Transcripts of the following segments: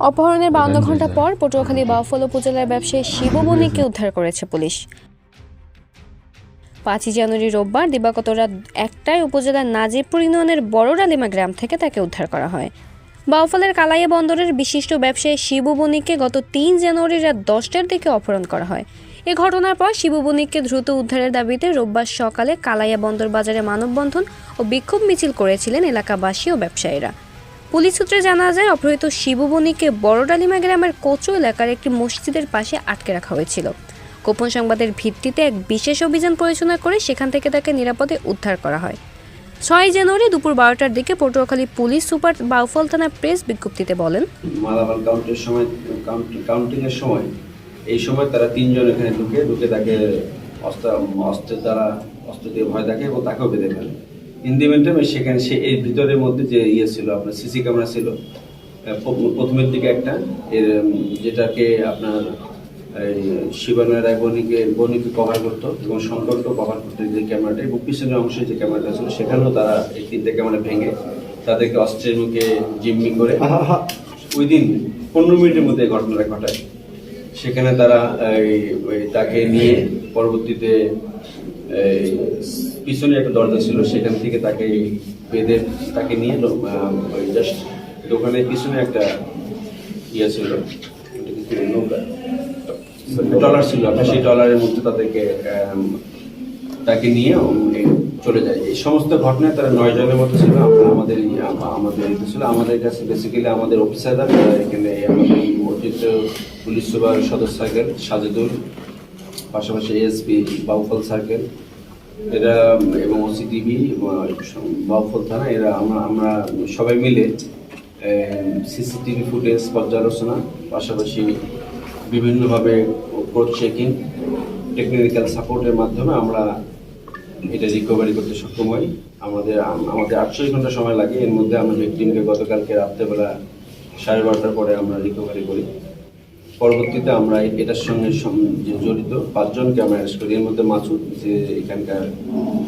অপহরণের বাউন্ন ঘণ্টা পর পটুয়াখালী বাউফল উপজেলার ব্যবসায়ী শিবু বণিককে উদ্ধার করেছে পুলিশ। পাঁচই জানুয়ারি রোববার দিবাগত রাত একটায় উপজেলার নাজিরপুর ইউনিয়নের বড় ডালিমা গ্রাম থেকে তাকে উদ্ধার করা হয়। বাউফলের কালাইয়া বন্দরের বিশিষ্ট ব্যবসায়ী শিবু বণিককে গত তিন জানুয়ারি রাত দশটার দিকে অপহরণ করা হয়। এ ঘটনার পর শিবু বণিককে দ্রুত উদ্ধারের দাবিতে রোববার সকালে কালাইয়া বন্দর বাজারে মানববন্ধন ও বিক্ষোভ মিছিল করেছিলেন এলাকাবাসী ও ব্যবসায়ীরা। পুলিশ সূত্রে জানা যায়, অপহৃত শিবু বণিককে বড়ডালিমা গ্রামের কোচো এলাকার একটি মসজিদের পাশে আটকে রাখা হয়েছিল। গোপন সংবাদের ভিত্তিতে এক বিশেষ অভিযান পরিচালনা করে সেখান থেকে তাকে নিরাপদে উদ্ধার করা হয়। ছয় জানুয়ারি দুপুর বারোটার দিকে পটুয়াখালী পুলিশ সুপার বাউফল থানা প্রেস বিজ্ঞপ্তিতে বলেন, মালামাল কাউন্টের সময়, কাউন্টিং এর সময়, এই সময় তারা তিনজন এখানে ঢুকে ঢুকে তাকে অস্ত্র, অস্ত্রের দ্বারা, অস্ত্র দিয়ে ভয় দেখে এবং তাকেও বেঁধে ফেলে। ইন দি মেন্টাইম সেখানে সে এর ভিতরের মধ্যে যে ইয়ে ছিল আপনার সিসি ক্যামেরা ছিল প্রথমের দিকে একটা এর যেটাকে আপনার এই শিবানয় রায় বনিকে বনিকে কভার করতো এবং শঙ্করকেও কভার করতো যে ক্যামেরাটা এবং পিছনের অংশে যে ক্যামেরাটা ছিল সেখানেও তারা এই তিনটে ক্যামেরা ভেঙে তাদেরকে অস্ত্রের মুখে জিম্মি করে ওই দিন পনেরো মিনিটের মধ্যে এই ঘটনাটা ঘটায়। সেখানে তারা তাকে নিয়ে পরবর্তীতে পিছনে একটা দরজা ছিল সেখান থেকে তাকে বেঁধে তাকে নিয়ে লো- আহ, ওই জাস্ট দোকানের পিছনে একটা ইয়ে ছিল ডলার ছিল আপনার সেই ডলারের মধ্যে তাদেরকে তাকে নিয়ে চলে যায়। এই সমস্ত ঘটনায় তারা নয় জনের মতো ছিল আমরা আমাদের আমাদের এটা ছিল। আমাদের কাছে বেসিক্যালি আমাদের অফিসাররা যারা এখানে অতিরিক্ত পুলিশ সুপার সদস্য সার্কেল সাজেদুল পাশাপাশি এসপি বাউফল সার্কেল এরা এবং ওসিটিভি বাউফল থানা, এরা আমরা আমরা সবাই মিলে সিসিটিভি ফুটেজ পর্যালোচনা পাশাপাশি বিভিন্নভাবে কোর্ট চেকিং টেকনিক্যাল সাপোর্টের মাধ্যমে আমরা এটা রিকভারি করতে সক্ষম হই। আমাদের আম- আমাদের আটচল্লিশ ঘণ্টা সময় লাগে। এর মধ্যে আমরা ভিকটিমকে গতকালকে রাত্রেবেলা সাড়ে বারোটার পরে আমরা রিকভারি করি। পরবর্তীতে আমরা এটার সঙ্গে জড়িত পাঁচজনকে আমরা অ্যারেস্ট করি। এর মধ্যে মাসুদ যে এখানকার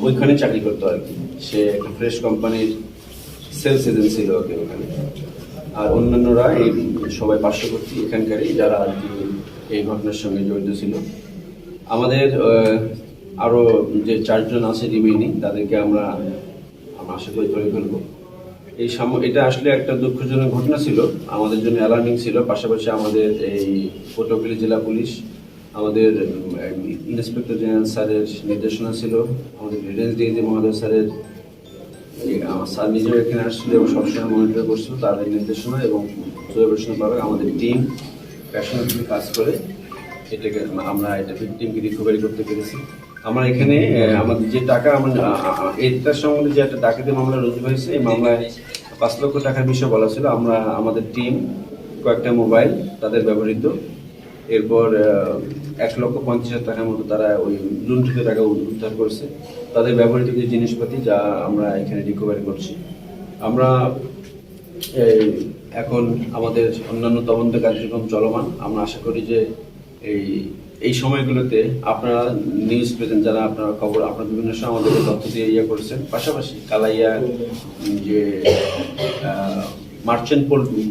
ওইখানে চাকরি করতো আর কি। সে একটা ফ্রেশ কোম্পানির সেলস এজেন্ট ছিল আর কি ওখানে। আর অন্যান্যরা এই সবাই পার্শ্ববর্তী এখানকারই যারা আর কি এই ঘটনার সঙ্গে জড়িত ছিল। আমাদের আরও যে চারজন আছে রিমেইনিং তাদেরকে আমরা আমরা আশা করি ধরে ফেলব। এই এটা আসলে একটা দুঃখজনক ঘটনা ছিল। আমাদের জন্য অ্যালার্মিং ছিল। পাশাপাশি আমাদের এই পটুয়াখালী জেলা পুলিশ, আমাদের ইন্সপেক্টর জেনারেল স্যারের নির্দেশনা ছিল। আমাদের রেঞ্জ ডিএজি মহোদয় স্যারের আমার স্যার নিজেও এখানে আসছিল এবং সবসময় মনিটর করছিল তাদের নির্দেশনা এবং পরিবেশনা আমাদের টিম প্যাশনেটলি কাজ করে। এটাকে আমরা, এটা টিমকে রিকভারি করতে পেরেছি। আমরা এখানে আমাদের যে টাকা আমরা এটার সম্বন্ধে যে একটা ডাকাতি মামলা রুজু হয়েছে, এই মামলায় পাঁচ লক্ষ টাকার বিষয় বলা ছিল। আমরা, আমাদের টিম কয়েকটা মোবাইল তাদের ব্যবহৃত। এরপর এক লক্ষ পঞ্চাশ হাজার টাকার মতো তারা ওই লুণ্ঠিত টাকা উদ্ধার করছে। তাদের ব্যবহৃত কিছু জিনিসপাতি যা আমরা এখানে রিকভারি করছি। আমরা এখন আমাদের অন্যান্য তদন্ত কার্যক্রম চলমান। আমরা আশা করি যে এই এই সময়গুলোতে আপনারা নিউজ পেতেন, যারা আপনারা খবর, আপনারা বিভিন্ন সময় আমাদেরকে তথ্য দিয়ে ইয়ে করেছেন। পাশাপাশি কালাইয়া যে মার্চেন্ট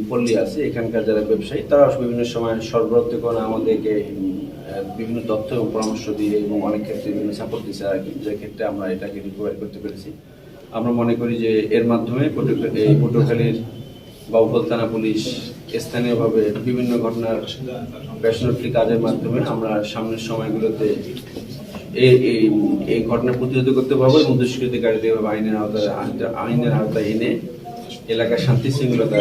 পল্লী আছে, এখানকার যারা ব্যবসায়ী তারা বিভিন্ন সময় সরবরাহ করে আমাদেরকে বিভিন্ন তথ্য এবং পরামর্শ দিয়ে এবং অনেক ক্ষেত্রে বিভিন্ন সাপোর্ট দিচ্ছে আর কি, যে ক্ষেত্রে আমরা এটাকে রিকভারি করতে পেরেছি। আমরা মনে করি যে এর মাধ্যমে পটুয়াখালীর বাউফল থানা পুলিশ স্থানীয়ভাবে বিভিন্ন ঘটনার প্যাশনেটলি কাজের মাধ্যমে আমরা সামনের সময়গুলোতে এই এই এই ঘটনা প্রতিরোধ করতে পারব এবং দুষ্কৃতিকারীদের আইনের আওতায় আইনের আওতায় এনে এলাকার শান্তি শৃঙ্খলতা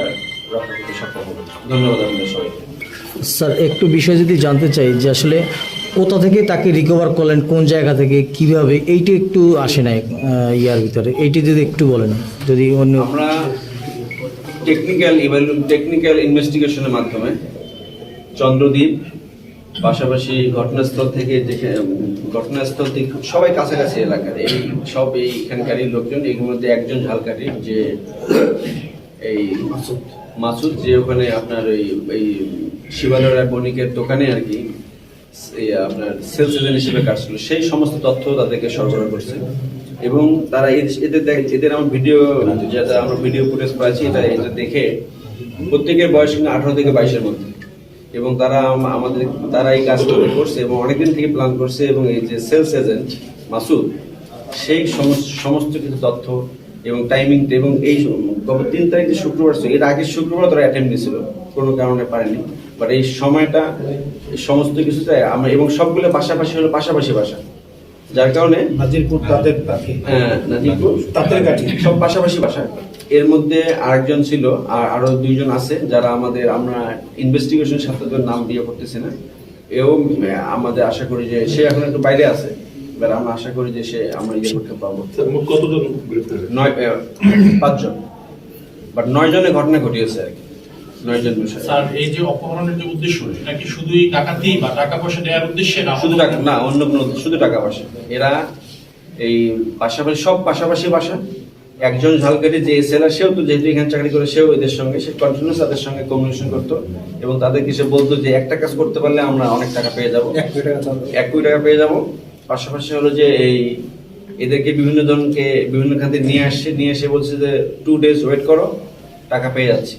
রক্ষা করতে সক্ষম হবে। ধন্যবাদ আপনাদের সবাইকে। স্যার একটু বিষয় যদি জানতে চাই যে আসলে কোথা থেকে তাকে রিকভার করলেন কোন জায়গা থেকে কীভাবে এইটা একটু আসে নাই ইয়ার ভিতরে। এইটি যদি একটু বলেন যদি অন্য আমরা টেকনিক্যাল টেকনিক্যাল ইনভেস্টিগেশনের মাধ্যমে চন্দ্রদ্বীপ পাশাপাশি ঘটনাস্থল থেকে দেখে ঘটনাস্থল থেকে সবাই কাছাকাছি এলাকার এই সব এই এখানকারই লোকজন এর মধ্যে একজন ঝালকাঠি যে এই মাসুদ। যে ওখানে আপনার ওই এই শিবালয় বণিকের দোকানে আর কি এই আপনার সেলস এজেন্ট হিসেবে কাজ ছিল সেই সমস্ত তথ্য তাদেরকে সরবরাহ করছে। এবং তারা এদের এদের আমার ভিডিও যেটা আমরা ভিডিও ফুটেজ পাচ্ছি, এটা এটা দেখে প্রত্যেকের বয়স কিন্তু আঠারো থেকে বাইশের মধ্যে। এবং তারা আমাদের তারা এই কাজটা করছে এবং অনেকদিন থেকে প্ল্যান করছে এবং এই যে সেলস এজেন্ট মাসুদ, সেই সমস্ত কিছু তথ্য এবং টাইমিং এবং এই গত তিন তারিখ যে শুক্রবার ছিল এর আগের শুক্রবার তারা অ্যাটেন্ড দিয়েছিল কোনো কারণে পারেনি। বাট এই সময়টা সমস্ত কিছুতে আমরা এবং সবগুলো পাশাপাশি হলো পাশাপাশি বাসা যার কারণে নাজিরপুর তাদের হ্যাঁ, নাজিরপুর। তাঁতের কাঠি। সব পাশাপাশি বাসা। এর মধ্যে আরেকজন ছিল আর আরও দুইজন আছে যারা আমাদের আমরা ইনভেস্টিগেশন সাথে নাম দিয়ে করতেছি না। এও আমাদের আশা করি যে সে এখন একটু বাইরে আছে। এবার আমরা আশা করি যে সে আমরা ইয়ে করতে পারব। কতজন নয় পাঁচজন। বাট নয় জনের ঘটনা ঘটিয়েছে আর কি। জন স্যার এই যে অপহরণের যে উদ্দেশ্য এটা কি শুধুই ডাকাতি বা টাকা পয়সা দেওয়ার উদ্দেশ্যে না? শুধু টাকা না অন্য কোনো শুধু টাকা পয়সা এরা এই পাশাপাশি সব পাশাপাশি বাসা। একজন ঝালকাঠি যে সেলার সেও তো যেহেতু এখানে চাকরি করে সেও এদের সঙ্গে সে কন্টিনিউস তাদের সঙ্গে কমিউনিকেশন করতো। এবং তাদেরকে সে বলতো যে একটা কাজ করতে পারলে আমরা অনেক টাকা পেয়ে যাব। এক কোটি টাকা পেয়ে যাব। পাশাপাশি হলো যে এই এদেরকে বিভিন্ন জনকে বিভিন্ন খাতে নিয়ে আসছে নিয়ে এসে বলছে যে টু ডেজ ওয়েট করো টাকা পেয়ে যাচ্ছি।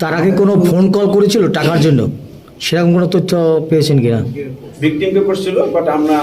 তার আগে কোনো ফোন কল করেছিল টাকার জন্য? সেরকম কোনো তথ্য পেয়েছেন কিনা? ভিকটিমকে করছিল বাট আমরা